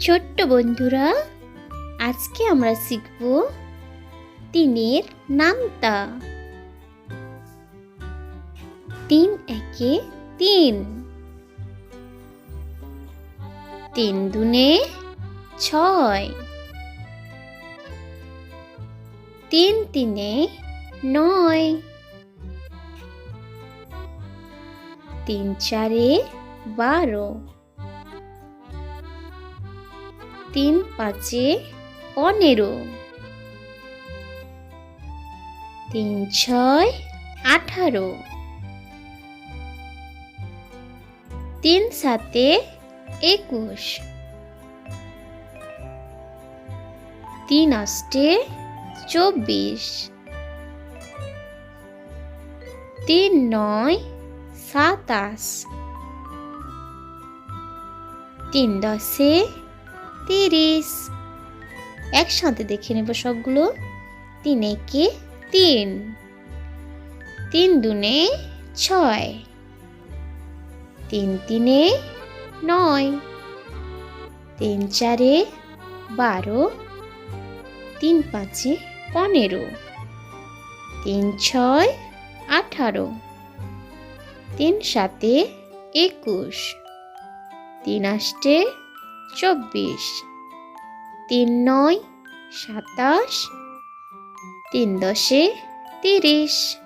ছোট্ট বন্ধুরা, আজকে আমরা শিখব তিনের নামতা। তিন একে তিন। তিন দুনে ছয়। তিন তিনে নয়। তিন চারে বারো। তিন পাঁচে পনেরো। তিন ছয় আঠারো। তিন সাতে একুশ। তিন অষ্টে চব্বিশ। তিন নয় সাতাশ। তিন দশে তিরিশ। একসাথে দেখে নেব সবগুলো। তিন একে তিন। তিন দুনে ছয়। তিন তিনে নয়। তিন চারে বারো। তিন পাঁচে পনেরো। তিন ছয় আঠারো। তিন সাতে একুশ। তিন আষ্টে চব্বিশ। তিন নয় সাতাশ। তিন দশে তিরিশ।